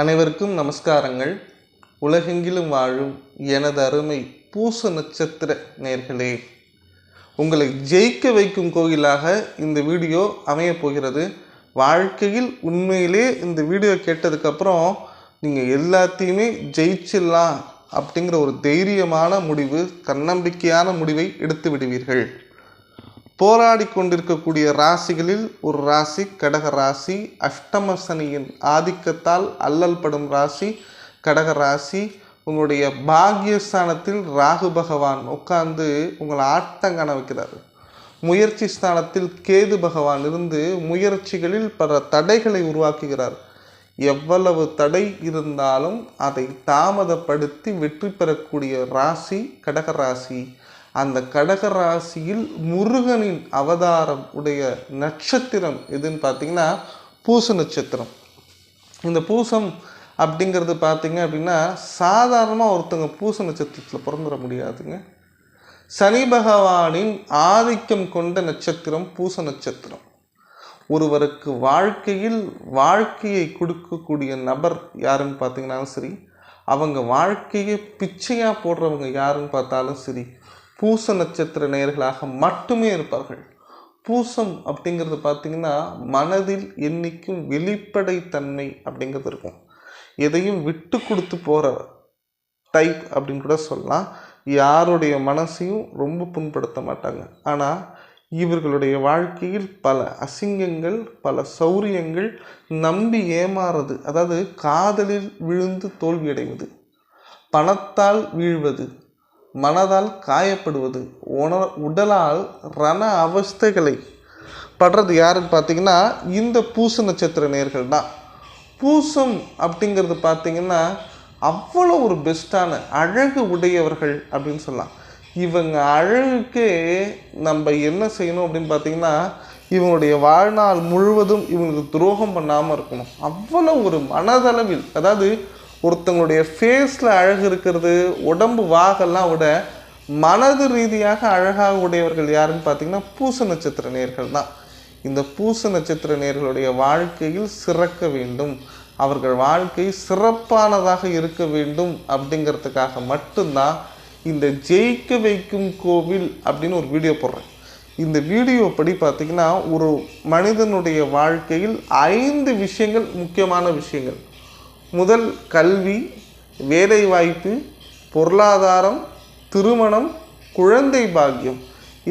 அனைவருக்கும் நமஸ்காரங்கள். உலகெங்கிலும் வாழும் எனது அருமை பூச நட்சத்திர நேர்களே உங்களை ஜெயிக்க வைக்கும் கோயிலாக இந்த வீடியோ அமையப் போகிறது. வாழ்க்கையில் உண்மையிலே இந்த வீடியோ கேட்டதுக்கப்புறம் நீங்கள் எல்லாத்தையுமே ஜெயிச்சிடலாம் அப்படிங்கிற ஒரு தைரியமான முடிவு தன்னம்பிக்கையான முடிவை எடுத்து விடுவீர்கள். போராடி கொண்டிருக்கக்கூடிய ராசிகளில் ஒரு ராசி கடக ராசி அஷ்டம சனியின் ஆதிக்கத்தால் அல்லல் படும் ராசி கடக ராசி. உங்களுடைய பாகியஸ்தானத்தில் ராகு பகவான் உட்கார்ந்து உங்களை ஆட்டங்கண வைக்கிறார். முயற்சி ஸ்தானத்தில் கேது பகவான் இருந்து முயற்சிகளில் பல தடைகளை உருவாக்குகிறார். எவ்வளவு தடை இருந்தாலும் அதை தாமதப்படுத்தி வெற்றி பெறக்கூடிய ராசி கடக ராசி. அந்த கடக ராசியில் முருகனின் அவதாரம் உடைய நட்சத்திரம் எதுன்னு பார்த்தீங்கன்னா பூச நட்சத்திரம். இந்த பூசம் அப்படிங்கிறது பார்த்தீங்க அப்படின்னா சாதாரணமாக ஒருத்தங்க பூச நட்சத்திரத்தில் பிறந்துட முடியாதுங்க. சனி பகவானின் ஆதிக்கம் கொண்ட நட்சத்திரம் பூச நட்சத்திரம். ஒருவருக்கு வாழ்க்கையில் வாழ்க்கையை கொடுக்கக்கூடிய நபர் யாருன்னு பார்த்தீங்கன்னாலும் சரி அவங்க வாழ்க்கையை பிச்சையாக போடுறவங்க யாருன்னு பார்த்தாலும் சரி பூச நட்சத்திர நேயர்களாக மட்டுமே இருப்பார்கள். பூசம் அப்படிங்கிறது பார்த்திங்கன்னா மனதில் என்றைக்கும் வெளிப்படைத்தன்மை அப்படிங்கிறது இருக்கும். எதையும் விட்டு கொடுத்து போகிற டைப் அப்படின்னு கூட சொல்லலாம். யாருடைய மனசையும் ரொம்ப புண்படுத்த மாட்டாங்க. ஆனால் இவர்களுடைய வாழ்க்கையில் பல அசிங்கங்கள் பல சௌரியங்கள் நம்பி ஏமாறுறது அதாவது காதலில் விழுந்து தோல்வியடைவது பணத்தால் வீழ்வது மனதால் காயப்படுவது உண உடலால் ரண அவஸ்தைகளை படுறது யாருன்னு பார்த்தீங்கன்னா இந்த பூச நட்சத்திர நேர்கள் தான். பூசம் அப்படிங்கிறது பார்த்தீங்கன்னா அவ்வளோ ஒரு பெஸ்ட்டான அழகு உடையவர்கள் அப்படின்னு சொல்லலாம். இவங்க அழகுக்கே நம்ம என்ன செய்யணும் அப்படின்னு பார்த்தீங்கன்னா இவங்களுடைய வாழ்நாள் முழுவதும் இவங்களுக்கு துரோகம் பண்ணாமல் இருக்கணும். அவ்வளோ ஒரு மனதளவில் அதாவது ஒருத்தங்களுடைய ஃபேஸில் அழகு இருக்கிறது உடம்பு வாகெல்லாம் விட மனது ரீதியாக அழகாக உடையவர்கள் யாருன்னு பார்த்தீங்கன்னா பூச நட்சத்திர நேர்கள் தான். இந்த பூச நட்சத்திர நேர்களுடைய வாழ்க்கையில் சிறக்க வேண்டும். அவர்கள் வாழ்க்கை சிறப்பானதாக இருக்க வேண்டும் அப்படிங்கிறதுக்காக மட்டும்தான் இந்த ஜெயிக்க வைக்கும் கோவில் அப்படின்னு ஒரு வீடியோ போடுறேன். இந்த வீடியோ படி பார்த்திங்கன்னா ஒரு மனிதனுடைய வாழ்க்கையில் ஐந்து விஷயங்கள் முக்கியமான விஷயங்கள். முதல் கல்வி வேலைவாய்ப்பு பொருளாதாரம் திருமணம் குழந்தை பாக்கியம்.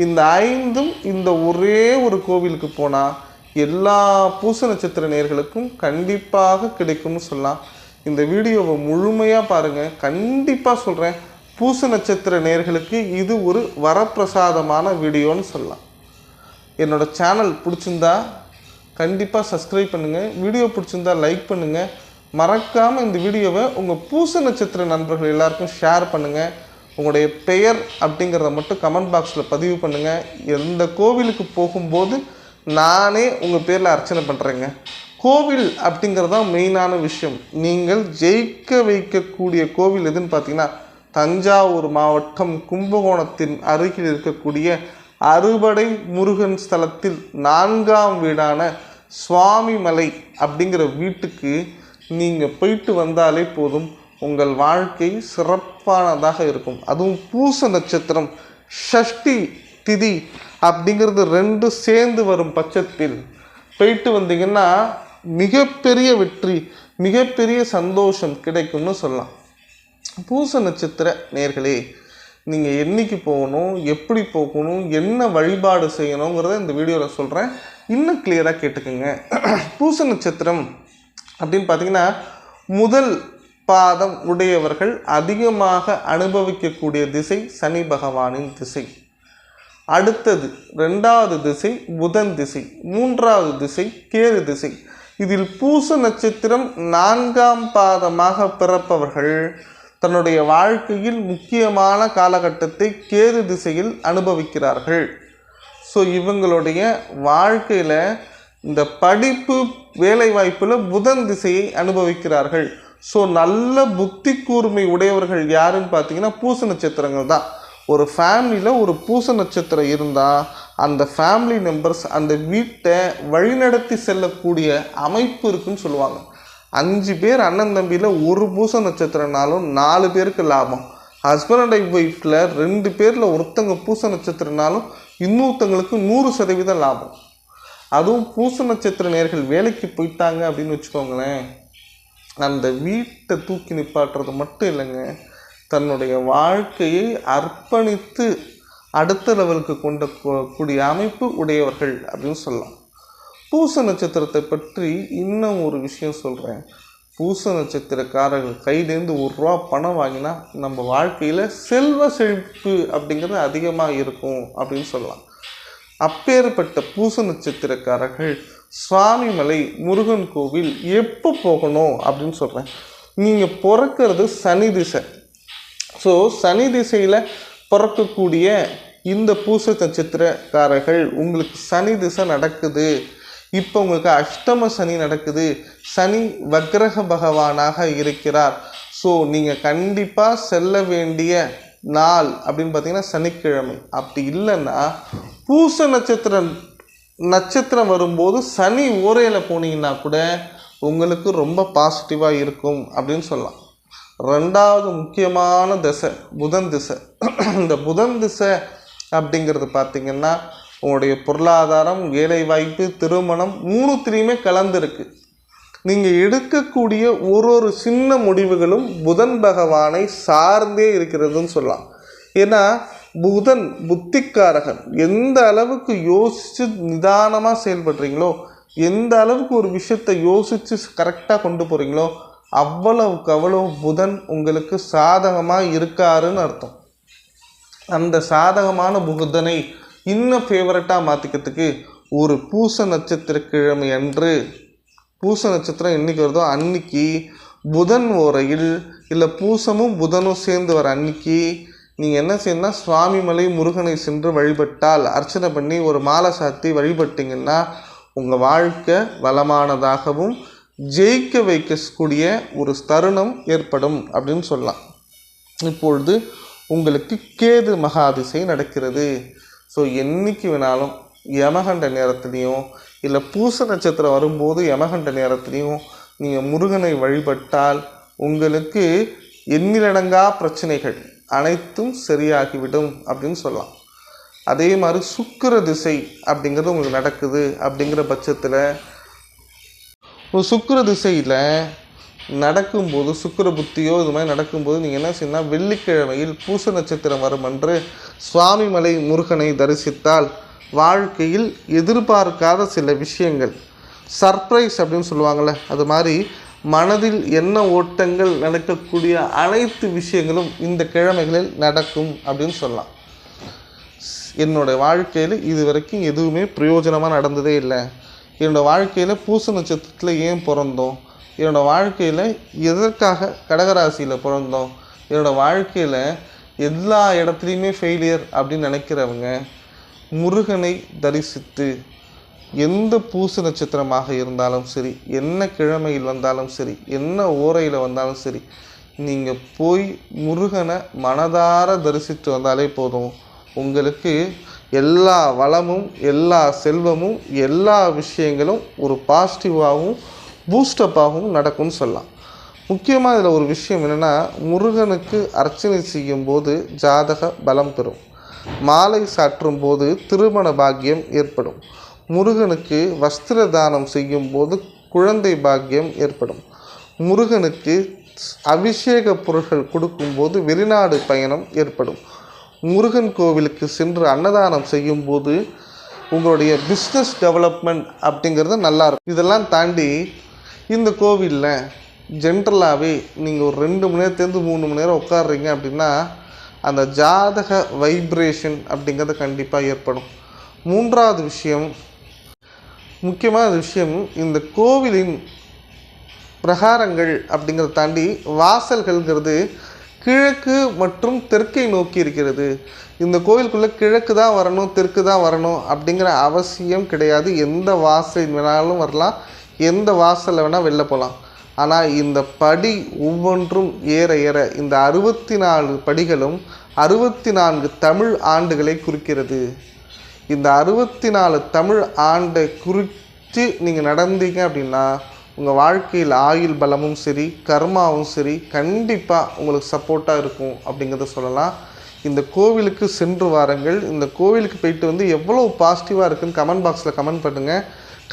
இந்த ஐந்தும் இந்த ஒரே ஒரு கோவிலுக்கு போனால் எல்லா பூச நட்சத்திர நேர்களுக்கும் கண்டிப்பாக கிடைக்கும்னு சொல்லலாம். இந்த வீடியோவை முழுமையாக பாருங்கள் கண்டிப்பாக சொல்கிறேன் பூச நட்சத்திர நேர்களுக்கு இது ஒரு வரப்பிரசாதமான வீடியோன்னு சொல்லலாம். என்னோடய சேனல் பிடிச்சிருந்தா கண்டிப்பாக சப்ஸ்கிரைப் பண்ணுங்கள் வீடியோ பிடிச்சிருந்தா லைக் பண்ணுங்கள் மறக்காமல் இந்த வீடியோவை உங்கள் பூச நட்சத்திர நண்பர்கள் எல்லாருக்கும் ஷேர் பண்ணுங்கள் உங்களுடைய பெயர் அப்படிங்கிறத மட்டும் கமெண்ட் பாக்ஸில் பதிவு பண்ணுங்கள் எந்த கோவிலுக்கு போகும்போது நானே உங்கள் பேரில் அர்ச்சனை பண்ணுறேங்க கோவில் அப்படிங்கிறது தான் மெயினான விஷயம். நீங்கள் ஜெயிக்க வைக்கக்கூடிய கோவில் எதுன்னு பார்த்தீங்கன்னா தஞ்சாவூர் மாவட்டம் கும்பகோணத்தின் அருகில் இருக்கக்கூடிய அறுபடை முருகன் ஸ்தலத்தில் நான்காம் வீடான சுவாமிமலை அப்படிங்கிற வீட்டுக்கு நீங்கள் போயிட்டு வந்தாலே போதும். உங்கள் வாழ்க்கை சிறப்பானதாக இருக்கும். அதுவும் பூச நட்சத்திரம் ஷஷ்டி திதி அப்படிங்கிறது ரெண்டும் சேர்ந்து வரும் பட்சத்தில் போயிட்டு வந்தீங்கன்னா மிகப்பெரிய வெற்றி மிகப்பெரிய சந்தோஷம் கிடைக்கும்னு சொல்லலாம். பூச நட்சத்திர நேர்களே நீங்கள் என்னைக்கு போகணும் எப்படி போகணும் என்ன வழிபாடு செய்யணுங்கிறத இந்த வீடியோவில் சொல்கிறேன் இன்னும் கிளியராக கேட்டுக்கோங்க. பூச நட்சத்திரம் அப்படின்னு பார்த்தீங்கன்னா முதல் பாதம் உடையவர்கள் அதிகமாக அனுபவிக்கக்கூடிய திசை சனி பகவானின் திசை. அடுத்தது ரெண்டாவது திசை புதன் திசை மூன்றாவது திசை கேது திசை. இதில் பூச நட்சத்திரம் நான்காம் பாதமாக பிறப்பவர்கள் தன்னுடைய வாழ்க்கையில் முக்கியமான காலகட்டத்தை கேது திசையில் அனுபவிக்கிறார்கள். ஸோ இவங்களுடைய வாழ்க்கையில் இந்த படிப்பு வேலைவாய்ப்பில் புதன் திசையை அனுபவிக்கிறார்கள். ஸோ நல்ல புத்தி கூர்மை உடையவர்கள் யாருன்னு பார்த்தீங்கன்னா பூச நட்சத்திரங்கள் தான். ஒரு ஃபேமிலியில் ஒரு பூச நட்சத்திரம் இருந்தால் அந்த ஃபேமிலி மெம்பர்ஸ் அந்த வீட்டை வழிநடத்தி செல்லக்கூடிய அமைப்பு இருக்குன்னு சொல்லுவாங்க. அஞ்சு பேர் அண்ணன் தம்பியில் ஒரு பூச நட்சத்திரனாலும் நாலு பேருக்கு லாபம். ஹஸ்பண்ட் அண்ட் ஒய்ஃபில் ரெண்டு பேரில் ஒருத்தங்க பூச நட்சத்திரனாலும் இன்னொருத்தங்களுக்கு நூறு சதவீதம் லாபம். அதுவும் பூச நட்சத்திர நேர்கள் வேலைக்கு போயிட்டாங்க அப்படின்னு வச்சுக்கோங்களேன். அந்த வீட்டை தூக்கி நிப்பாட்டுறது மட்டும் இல்லைங்க. தன்னுடைய வாழ்க்கையை அர்ப்பணித்து அடுத்த லெவலுக்கு கொண்ட கூடிய அமைப்பு உடையவர்கள் அப்படின்னு சொல்லலாம். பூச நட்சத்திரத்தை பற்றி இன்னும் ஒரு விஷயம் சொல்கிறேன் பூச நட்சத்திரக்காரர்கள் கையிலேருந்து ஒரு ரூபா பணம் வாங்கினா நம்ம வாழ்க்கையில் செல்வ செழிப்பு அப்படிங்கிறது அதிகமாக இருக்கும் அப்படின்னு சொல்லலாம். அப்பேற்பட்ட பூச நட்சத்திரக்காரர்கள் சுவாமிமலை முருகன் கோவில் எப்போ போகணும் அப்படின்னு சொல்கிறேன் நீங்கள் பிறக்கிறது சனி திசை. ஸோ சனி திசையில் பிறக்கக்கூடிய இந்த பூச நட்சத்திரக்காரர்கள் உங்களுக்கு சனி திசை நடக்குது. இப்போ உங்களுக்கு அஷ்டம சனி நடக்குது. சனி வக்ரக பகவானாக இருக்கிறார். ஸோ நீங்கள் கண்டிப்பாக செல்ல வேண்டிய நாள் அப்படின்னு பார்த்தீங்கன்னா சனிக்கிழமை. அப்படி இல்லைன்னா பூச நட்சத்திரம் நட்சத்திரம் வரும்போது சனி ஓரையில் போனீங்கன்னா கூட உங்களுக்கு ரொம்ப பாசிட்டிவாக இருக்கும் அப்படின்னு சொல்லலாம். ரெண்டாவது முக்கியமான திசை புதன் திசை. இந்த புதன் திசை அப்படிங்கிறது பார்த்தீங்கன்னா உங்களுடைய பொருளாதாரம் வேலைவாய்ப்பு திருமணம் மூணுத்திலையுமே கலந்துருக்கு. நீங்கள் எடுக்கக்கூடிய ஒரு ஒரு சின்ன முடிவுகளும் புதன் பகவானை சார்ந்தே இருக்கிறதுன்னு சொல்லலாம். ஏன்னா புதன் புத்திக்காரகன். எந்த அளவுக்கு யோசித்து நிதானமாக செயல்படுறீங்களோ எந்த அளவுக்கு ஒரு விஷயத்தை யோசித்து கரெக்டாக கொண்டு போகிறீங்களோ அவ்வளவுக்கு அவ்வளவு புதன் உங்களுக்கு சாதகமாக இருக்காருன்னு அர்த்தம். அந்த சாதகமான புதனை இன்னும் ஃபேவரட்டாக மாற்றிக்கிறதுக்கு ஒரு பூச நட்சத்திர கிழமை அன்று பூச நட்சத்திரம் என்னைக்கு வருதோ அன்னைக்கு புதன் ஓரையில் இல்லை பூசமும் புதனும் சேர்ந்து வர அன்னைக்கு நீங்கள் என்ன செய்யணும்னா சுவாமிமலை முருகனை சென்று வழிபட்டால் அர்ச்சனை பண்ணி ஒரு மாலை சாத்தி வழிபட்டிங்கன்னா உங்கள் வாழ்க்கை வளமானதாகவும் ஜெயிக்க வைக்கக்கூடிய ஒரு தருணம் ஏற்படும் அப்படின்னு சொல்லலாம். இப்பொழுது உங்களுக்கு கேது மகாதிசை நடக்கிறது. ஸோ என்னைக்கு வேணாலும் யமகண்ட நேரத்துலேயும் இல்லை பூச நட்சத்திரம் வரும்போது யமகண்ட நேரத்துலேயும் நீங்கள் முருகனை வழிபட்டால் உங்களுக்கு எண்ணிலடங்கா பிரச்சனைகள். அனைத்தும் சரியாகிவிடும் அப்படின்னு சொல்லலாம். அதே மாதிரி சுக்கிர திசை அப்படிங்கிறது உங்களுக்கு நடக்குது அப்படிங்கிற பட்சத்தில் ஒரு சுக்கிர திசையில் நடக்கும்போது சுக்கிர புத்தியோ இது மாதிரி நடக்கும்போது நீங்கள் என்ன செய்யணும் வெள்ளிக்கிழமையில் பூச நட்சத்திரம் வரும் என்று சுவாமிமலை முருகனை தரிசித்தால் வாழ்க்கையில் எதிர்பார்க்காத சில விஷயங்கள். சர்ப்ரைஸ் அப்படின்னு சொல்லுவாங்கள்ல அது மாதிரி மனதில் என்ன ஓட்டங்கள் நடக்கக்கூடிய அனைத்து விஷயங்களும் இந்த கிழமைகளில் நடக்கும் அப்படின்னு சொல்லலாம். என்னோட வாழ்க்கையில் இது வரைக்கும் எதுவுமே பிரயோஜனமாக நடந்ததே இல்லை. என்னோட வாழ்க்கையில் பூச நட்சத்திரத்தில் ஏன் பிறந்தோம்? என்னோடய வாழ்க்கையில் எதற்காக கடகராசியில் பிறந்தோம்? என்னோடய வாழ்க்கையில் எல்லா இடத்துலையுமே ஃபெயிலியர் அப்படின்னு நினைக்கிறவங்க முருகனை தரிசித்து எந்த பூச நட்சத்திரமாக இருந்தாலும் சரி என்ன கிழமையில் வந்தாலும் சரி என்ன ஓரையில் வந்தாலும் சரி நீங்கள் போய் முருகனை மனதார தரிசித்து வந்தாலே போதும். உங்களுக்கு எல்லா வளமும் எல்லா செல்வமும் எல்லா விஷயங்களும் ஒரு பாசிட்டிவாகவும் பூஸ்டப்பாகவும் நடக்கும்னு சொல்லலாம். முக்கியமாக இதில் ஒரு விஷயம் என்னென்னா முருகனுக்கு அர்ச்சனை செய்யும்போது ஜாதக பலம் பெறும். மாலை சாற்றும் போது திருமண பாக்கியம் ஏற்படும். முருகனுக்கு வஸ்திர தானம் செய்யும்போது குழந்தை பாக்கியம் ஏற்படும். முருகனுக்கு அபிஷேக பொருட்கள் கொடுக்கும்போது வெளிநாடு பயணம் ஏற்படும். முருகன் கோவிலுக்கு சென்று அன்னதானம் செய்யும்போது உங்களுடைய பிஸ்னஸ் டெவலப்மெண்ட் அப்படிங்கிறது நல்லாயிருக்கும் இதெல்லாம் தாண்டி இந்த கோவிலில் ஜென்ரலாகவே நீங்கள் ஒரு ரெண்டு மணி நேரத்துலேருந்து மூணு மணி நேரம் உட்காடுறீங்க அப்படின்னா அந்த ஜாதக வைப்ரேஷன் அப்படிங்கிறது கண்டிப்பாக ஏற்படும். மூன்றாவது விஷயம் முக்கியமான விஷயம் இந்த கோவிலின் பிரகாரங்கள் அப்படிங்கிறத தாண்டி வாசல்கள்ங்கிறது கிழக்கு மற்றும் தெற்கை நோக்கி இருக்கிறது. இந்த கோவிலுக்குள்ளே கிழக்கு தான் வரணும் தெற்கு தான் வரணும் அப்படிங்கிற அவசியம் கிடையாது. எந்த வாசல் வேணாலும் வரலாம் எந்த வாசலில் வேணால் வெளில போகலாம் ஆனால் இந்த படி ஒவ்வொன்றும் ஏற ஏற இந்த அறுபத்தி நாலு படிகளும் அறுபத்தி நான்கு தமிழ் ஆண்டுகளை குறிக்கிறது. இந்த அறுபத்தி நாலு தமிழ் ஆண்டை குறித்து நீங்கள் நடந்தீங்க அப்படின்னா உங்கள் வாழ்க்கையில் ஆயுள் பலமும் சரி கர்மாவும் சரி கண்டிப்பாக உங்களுக்கு சப்போர்ட்டாக இருக்கும் அப்படிங்கிறத சொல்லலாம். இந்த கோவிலுக்கு சென்று வாருங்கள். இந்த கோவிலுக்கு போயிட்டு வந்து எவ்வளோ பாசிட்டிவாக இருக்குதுன்னு கமெண்ட் பாக்ஸில் கமெண்ட் பண்ணுங்கள்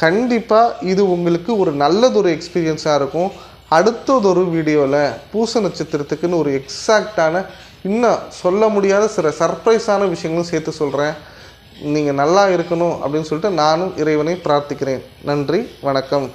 கண்டிப்பாக இது உங்களுக்கு ஒரு நல்லதொரு எக்ஸ்பீரியன்ஸாக இருக்கும். அடுத்ததொரு வீடியோவில் பூச நட்சத்திரத்துக்குன்னு ஒரு எக்ஸாக்டான இன்னும் சொல்ல முடியாத சில சர்ப்ரைஸான விஷயங்களும் சேர்த்து சொல்கிறேன் நீங்கள் நல்லா இருக்கணும் அப்படின்னு சொல்லிட்டு நானும் இறைவனை பிரார்த்திக்கிறேன். நன்றி வணக்கம்.